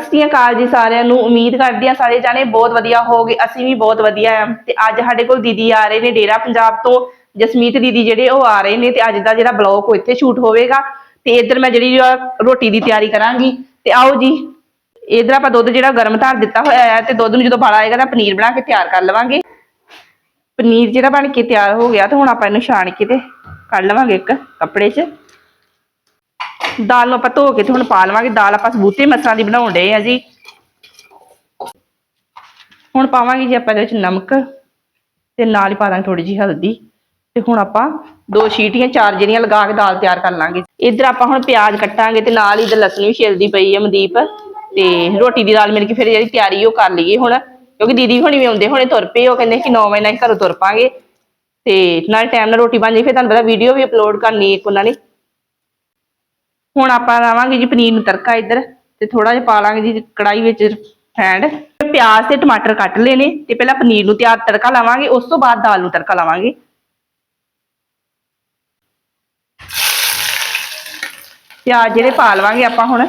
ਸਤਿ ਸ਼੍ਰੀ ਅਕਾਲ ਜੀ ਸਾਰਿਆਂ ਨੂੰ ਉਮੀਦ ਕਰਦੀ ਹਾਂ ਸਾਰੇ ਜਾਣੇ ਬਹੁਤ ਵਧੀਆ ਹੋਗੇ ਅਸੀਂ ਵੀ ਬਹੁਤ ਵਧੀਆ ਆ ਤੇ ਅੱਜ ਸਾਡੇ ਕੋਲ ਦੀਦੀ ਆ ਰਹੇ ਨੇ ਡੇਰਾ ਪੰਜਾਬ ਤੋਂ, ਜਸਮੀਤ ਦੀਦੀ ਜਿਹੜੇ ਉਹ ਆ ਰਹੇ ਨੇ ਤੇ ਅੱਜ ਦਾ ਜਿਹੜਾ ਬਲੌਗ ਉਹ ਇੱਥੇ ਸ਼ੂਟ ਹੋਵੇਗਾ। ਤੇ ਇੱਧਰ ਮੈਂ ਜਿਹੜੀ ਰੋਟੀ ਦੀ ਤਿਆਰੀ ਕਰਾਂਗੀ। ਤੇ ਆਓ ਜੀ, ਇੱਧਰ ਆਪਾਂ ਦੁੱਧ ਜਿਹੜਾ ਗਰਮ ਧਾਰ ਦਿੱਤਾ ਹੋਇਆ ਹੈ ਤੇ ਦੁੱਧ ਨੂੰ ਜਦੋਂ ਬਾਲਾ ਆਏਗਾ ਤਾਂ ਪਨੀਰ ਬਣਾ ਕੇ ਤਿਆਰ ਕਰ ਲਵਾਂਗੇ। ਪਨੀਰ ਜਿਹੜਾ ਬਣ ਕੇ ਤਿਆਰ ਹੋ ਗਿਆ ਤੇ ਹੁਣ ਆਪਾਂ ਇਹਨੂੰ ਛਾਣ ਕੇ ਤੇ ਕੱਢ ਲਵਾਂਗੇ ਇੱਕ ਕੱਪੜੇ 'ਚ। ਦਾਲ ਨੂੰ ਆਪਾਂ ਧੋ ਕੇ ਤੇ ਹੁਣ ਪਾ ਲਵਾਂਗੇ। ਦਾਲ ਆਪਾਂ ਸਬੂਤੇ ਮਸਾਂ ਦੀ ਬਣਾਉਣ ਡਏ ਆ ਜੀ। ਹੁਣ ਪਾਵਾਂਗੇ ਜੀ ਆਪਾਂ ਇਹਦੇ ਵਿੱਚ ਨਮਕ ਤੇ ਨਾਲ ਹੀ ਪਾ ਦਾਂਗੇ ਥੋੜੀ ਜਿਹੀ ਹਲਦੀ ਤੇ ਹੁਣ ਆਪਾਂ ਦੋ ਸੀਟੀਆਂ, ਚਾਰ ਜਿਹੜੀਆਂ ਲਗਾ ਕੇ ਦਾਲ ਤਿਆਰ ਕਰ ਲਾਂਗੇ। ਇੱਧਰ ਆਪਾਂ ਹੁਣ ਪਿਆਜ਼ ਕੱਟਾਂਗੇ ਤੇ ਨਾਲ ਹੀ ਇੱਧਰ ਲਸਣ ਵੀ ਛਿਲਦੀ ਪਈ ਹੈ ਮਨਦੀਪ ਤੇ ਰੋਟੀ ਦੀ ਦਾਲ ਮਿਲ ਕੇ ਫਿਰ ਜਿਹੜੀ ਤਿਆਰੀ ਉਹ ਕਰ ਲਈਏ ਹੁਣ, ਕਿਉਂਕਿ ਦੀਦੀ ਹੁਣੀ ਵੀ ਆਉਂਦੇ ਹੁਣੇ ਤੁਰ ਪਏ, ਉਹ ਕਹਿੰਦੇ ਕਿ 9 ਵਜੇ ਨਾਲ ਘਰੋਂ ਤੁਰ ਪਾਂਗੇ ਤੇ ਨਾਲ ਟਾਈਮ ਨਾਲ ਰੋਟੀ ਬਣ ਜਾਈ ਫਿਰ ਤੁਹਾਨੂੰ ਪਤਾ ਵੀਡੀਓ ਵੀ ਅਪਲੋਡ ਕਰਨੀ ਇੱਕ ਉਹਨਾਂ ਨੇ। ਹੁਣ ਆਪਾਂ ਲਾਵਾਂਗੇ ਜੀ ਪਨੀਰ ਨੂੰ ਤੜਕਾ ਇੱਧਰ ਤੇ ਥੋੜਾ ਜਿਹਾ ਪਾ ਲਾਂਗੇ ਜੀ ਕੜਾਈ ਵਿੱਚ ਫੈਂਡ ਪਿਆਜ਼ ਤੇ ਟਮਾਟਰ ਕੱਟ ਲਏ ਨੇ ਤੇ ਪਹਿਲਾਂ ਪਨੀਰ ਨੂੰ ਤਿਆਰ ਤੜਕਾ ਲਾਵਾਂਗੇ, ਉਸ ਤੋਂ ਬਾਅਦ ਦਾਲ ਨੂੰ ਤੜਕਾ ਲਾਵਾਂਗੇ। ਪਿਆਜ਼ ਜਿਹੜੇ ਪਾ ਲਵਾਂਗੇ ਆਪਾਂ ਹੁਣ।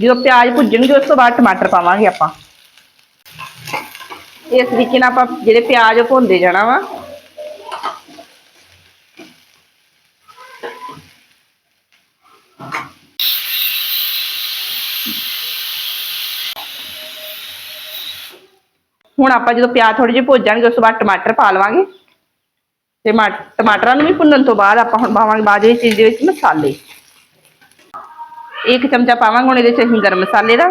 ਜਦੋਂ ਪਿਆਜ਼ ਭੁੱਜਣਗੇ, ਉਸ ਤੋਂ ਬਾਅਦ ਟਮਾਟਰ ਪਾਵਾਂਗੇ ਆਪਾਂ। ਇਸ ਤਰੀਕੇ ਨਾਲ ਆਪਾਂ ਜਿਹੜੇ ਪਿਆਜ਼ ਭੁੰਦੇ ਜਾਣਾ ਵਾ ਹੁਣ ਆਪਾਂ ਜਦੋਂ ਪਿਆਜ਼ ਥੋੜੇ ਜਿਹੇ ਭੁੱਜ ਜਾਣਗੇ, ਉਸ ਤੋਂ ਬਾਅਦ ਟਮਾਟਰ ਪਾ ਲਵਾਂਗੇ। ਤੇ ਮਾ- ਟਮਾਟਰਾਂ ਨੂੰ ਵੀ ਭੁੰਨਣ ਤੋਂ ਬਾਅਦ ਆਪਾਂ ਹੁਣ ਪਾਵਾਂਗੇ ਬਾਅਦ ਵਿੱਚ ਇਹਦੇ ਵਿੱਚ ਮਸਾਲੇ। ਇੱਕ ਚਮਚਾ ਪਾਵਾਂਗੇ ਹੁਣ ਇਹਦੇ ਵਿੱਚ ਅਸੀਂ ਗਰਮ ਮਸਾਲੇ ਦਾ।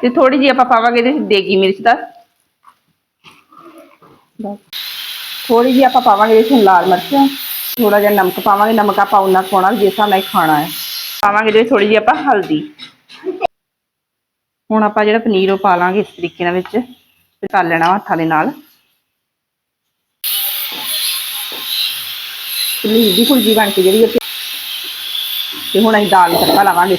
ਤੇ ਥੋੜੀ ਜਿਹੀ ਆਪਾਂ ਪਾਵਾਂਗੇ ਇਹਦੇ ਵਿੱਚ ਦੇਗੀ ਮਿਰਚ ਦਾ। ਥੋੜੀ ਜਿਹੀ ਆਪਾਂ ਪਾਵਾਂਗੇ ਇਹਦੇ ਵਿੱਚ ਲਾਲ ਮਿਰਚ। ਥੋੜਾ ਜਿਹਾ ਨਮਕ ਪਾਵਾਂਗੇ, ਨਮਕ ਆਪਾਂ ਉਨਾ ਕੁ ਪਾਉਣਾ, ਜਿਸ ਹਿਸਾਬ ਨਾਲ ਖਾਣਾ ਹੈ। ਪਾਵਾਂਗੇ ਇਹਦੇ ਥੋੜੀ ਜਿਹੀ ਆਪਾਂ ਹਲਦੀ। ਹੁਣ ਆਪਾਂ ਜਿਹੜਾ ਪਨੀਰ ਉਹ ਪਾ ਲਾਂਗੇ ਇਸ ਤਰੀਕੇ ਨਾਲ ਵਿੱਚ ਕਰ ਲੈਣਾ ਹੱਥਾਂ ਦੇ ਨਾਲ। ਪਨੀਰ ਦੀ ਭੁਰਜੀ ਬਣ ਕੇ ਜਿਹੜੀ ਤੇ ਹੁਣ ਅਸੀਂ ਦਾਲ ਨੂੰ ਤੜਕਾ ਲਾਵਾਂਗੇ।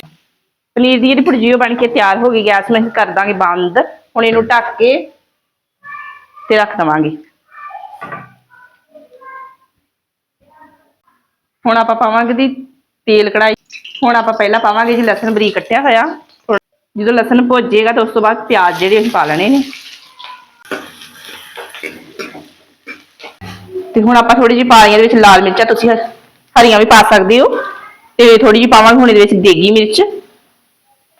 ਪਨੀਰ ਦੀ ਜਿਹੜੀ ਭੁਰਜੀ ਉਹ ਬਣ ਕੇ ਤਿਆਰ ਹੋ ਗਈ, ਗੈਸ ਨੂੰ ਅਸੀਂ ਕਰ ਦਾਂਗੇ ਬੰਦ। ਹੁਣ ਇਹਨੂੰ ਢੱਕ ਕੇ ਤੇ ਰੱਖ ਦਵਾਂਗੇ। ਹੁਣ ਆਪਾਂ ਪਾਵਾਂਗੇ ਦੀ ਤੇਲ ਕੜਾਈ ਹੁਣ ਆਪਾਂ ਪਹਿਲਾਂ ਪਾਵਾਂਗੇ ਜੀ ਲਸਣ ਬਰੀਕ ਕੱਟਿਆ ਹੋਇਆ। ਜਦੋਂ ਲਸਣ ਭੁੱਜੇਗਾ ਤਾਂ ਉਸ ਤੋਂ ਬਾਅਦ ਪਿਆਜ਼ ਜਿਹੜੇ ਅਸੀਂ ਪਾ ਲੈਣੇ ਨੇ। ਤੇ ਹੁਣ ਆਪਾਂ ਥੋੜੀ ਜਿਹੀ ਪਾ ਰਹੀ ਇਹਦੇ ਵਿੱਚ ਲਾਲ ਮਿਰਚਾਂ, ਤੁਸੀਂ ਹਰੀਆਂ ਵੀ ਪਾ ਸਕਦੇ ਹੋ। ਤੇ ਥੋੜੀ ਜਿਹੀ ਪਾਵਾਂਗੇ ਹੁਣ ਇਹਦੇ ਵਿੱਚ ਦੇਗੀ ਮਿਰਚ।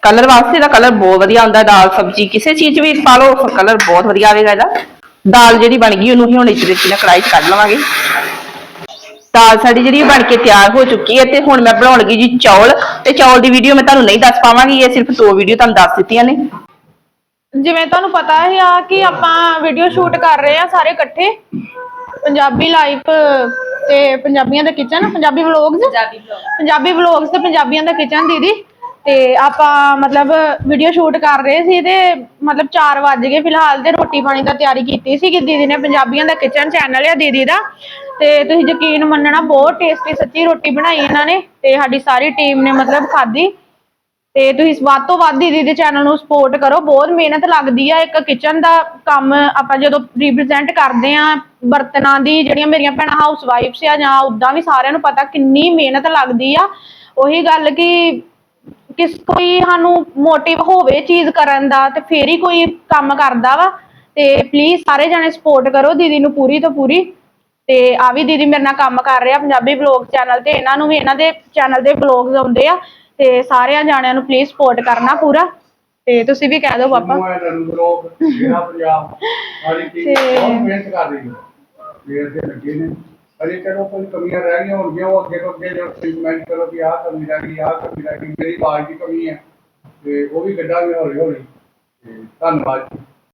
ਕਲਰ ਵਾਸਤੇ ਦਾ ਕਲਰ ਬਹੁਤ ਵਧੀਆ ਆਉਂਦਾ। ਦਾਲ, ਸਬਜ਼ੀ ਕਿਸੇ ਚੀਜ਼ 'ਚ ਵੀ ਪਾ ਲਓ, ਕਲਰ ਬਹੁਤ ਵਧੀਆ ਆਵੇਗਾ ਇਹਦਾ। ਦਾਲ ਜਿਹੜੀ ਬਣ ਗਈ, ਉਹਨੂੰ ਅਸੀਂ ਹੁਣ ਇਸ ਵਿੱਚ ਨਾ ਕੜਾਈ 'ਚ ਕੱਢ ਲਵਾਂਗੇ। ਦਾਲ ਸਾਡੀ ਜਿਹੜੀ ਬਣ ਕੇ ਤਿਆਰ ਹੋ ਚੁੱਕੀ ਹੈ ਤੇ ਹੁਣ ਮੈਂ ਬਣਾਉਣ ਲੱਗੀ ਜੀ ਚੌਲ ਤੇ ਚੌਲ ਦੀ ਵੀਡੀਓ ਮੈਂ ਤੁਹਾਨੂੰ ਨਹੀਂ ਦੱਸ ਪਾਵਾਂਗੀ ਇਹ ਸਿਰਫ ਦੋ ਵੀਡੀਓ ਤੁਹਾਨੂੰ ਦੱਸ ਦਿੱਤੀਆਂ ਨੇ। ਜਿਵੇਂ ਤੁਹਾਨੂੰ ਪਤਾ ਹੈ ਆ ਕਿ ਆਪਾਂ ਵੀਡੀਓ ਸ਼ੂਟ ਕਰ ਰਹੇ ਆ ਸਾਰੇ ਇਕੱਠੇ ਪੰਜਾਬੀ ਲਾਈਫ ਤੇ ਪੰਜਾਬੀਆਂ ਦਾ kitchen Punjabi vlogs Punjabi vlogs ਤੇ ਪੰਜਾਬੀਆਂ ਦਾ ਕਿਚਨ ਦੀਦੀ ਤੇ ਆਪਾਂ ਮਤਲਬ ਵੀਡੀਓ ਸ਼ੂਟ ਕਰ ਰਹੇ ਸੀ ਤੇ ਮਤਲਬ 4 ਵੱਜ ਗਏ ਫਿਲਹਾਲ ਤੇ ਰੋਟੀ ਪਾਣੀ ਦਾ ਤਿਆਰੀ ਕੀਤੀ ਸੀ ਕਿ ਦੀਦੀ ਨੇ ਪੰਜਾਬੀਆਂ ਦਾ ਕਿਚਨ ਚੈਨਲ ਆ ਦੀਦੀ ਦਾ ਤੇ ਤੁਸੀਂ ਯਕੀਨ ਮੰਨਣਾ, ਬਹੁਤ ਟੇਸਟੀ ਸੱਚੀ ਰੋਟੀ ਬਣਾਈ ਇਹਨਾਂ ਨੇ ਤੇ ਸਾਡੀ ਸਾਰੀ ਟੀਮ ਨੇ ਮਤਲਬ ਖਾਧੀ। ਤੇ ਤੁਸੀਂ ਵੱਧ ਤੋਂ ਵੱਧ ਦੀਦੀ ਦੇ ਚੈਨਲ ਨੂੰ ਸਪੋਰਟ ਕਰੋ, ਬਹੁਤ ਮਿਹਨਤ ਲੱਗਦੀ ਆ ਇੱਕ ਕਿਚਨ ਦਾ ਕੰਮ। ਆਪਾਂ ਜਦੋਂ ਰਿਪਰੈਜ਼ੈਂਟ ਕਰਦੇ ਆ ਬਰਤਨਾਂ ਦੀ, ਜਿਹੜੀਆਂ ਮੇਰੀਆਂ ਭੈਣਾਂ ਹਾਊਸ ਵਾਈਫਸ ਆ ਜਾਂ ਉਦਾਂ ਵੀ ਸਾਰਿਆਂ ਨੂੰ ਪਤਾ ਕਿੰਨੀ ਮਿਹਨਤ ਲੱਗਦੀ ਆ। ਉਹੀ ਗੱਲ ਕਿ ਕਿਸ ਕੋਈ ਸਾਨੂੰ ਮੋਟਿਵ ਹੋਵੇ ਚੀਜ਼ ਕਰਨ ਦਾ ਤੇ ਫੇਰ ਹੀ ਕੋਈ ਕੰਮ ਕਰਦਾ ਵਾ। ਤੇ ਪਲੀਜ਼ ਸਾਰੇ ਜਣੇ ਸਪੋਰਟ ਕਰੋ ਦੀਦੀ ਨੂੰ ਪੂਰੀ ਤੋਂ ਪੂਰੀ। ਤੇ ਆ ਵੀ ਦੀਦੀ ਮੇਰੇ ਨਾਲ ਕੰਮ ਕਰ ਰਿਹਾ ਪੰਜਾਬੀ ਵਲੌਗ ਚੈਨਲ ਤੇ ਇਹਨਾਂ ਨੂੰ ਵੀ ਇਹਨਾਂ ਦੇ ਚੈਨਲ ਦੇ ਵਲੌਗਸ ਆਉਂਦੇ ਆ ਤੇ ਸਾਰਿਆਂ ਜਾਣਿਆਂ ਨੂੰ ਪਲੀਜ਼ ਸਪੋਰਟ ਕਰਨਾ ਪੂਰਾ ਤੇ ਤੁਸੀਂ ਵੀ ਕਹਿ ਦਿਓ ਪਾਪਾ। ਬਲੌਗ ਤੇ- ਬਹੁਤ ਮਿਹਨਤ ਕਰ ਰਹੀ ਹੈ। ਫੇਰ ਦੇ ਲੱਗੇ ਨੇ। ਅਜੇ ਚਲੋ ਕੋਈ ਕਮੀਆਂ ਰਹਿ ਗਈਆਂ ਹੋਣਗੀਆਂ ਉਹ ਅੱਗੇ ਤੋਂ ਅੱਗੇ ਜੋ ਟ੍ਰੀਟਮੈਂਟ ਕਰੋ ਕਿ ਆਹ ਕਮੀ ਰਹਿ ਗਈ ਆਹ ਕਮੀ ਰਹਿ ਗਈ ਮੇਰੀ ਆਵਾਜ਼ ਦੀ ਕਮੀ ਹੈ। ਤੇ ਉਹ ਵੀ ਕੱਢਾਂਗੇ ਹੌਲੀ ਹੌਲੀ ਤੇ ਧੰਨਵਾਦ ਜੀ।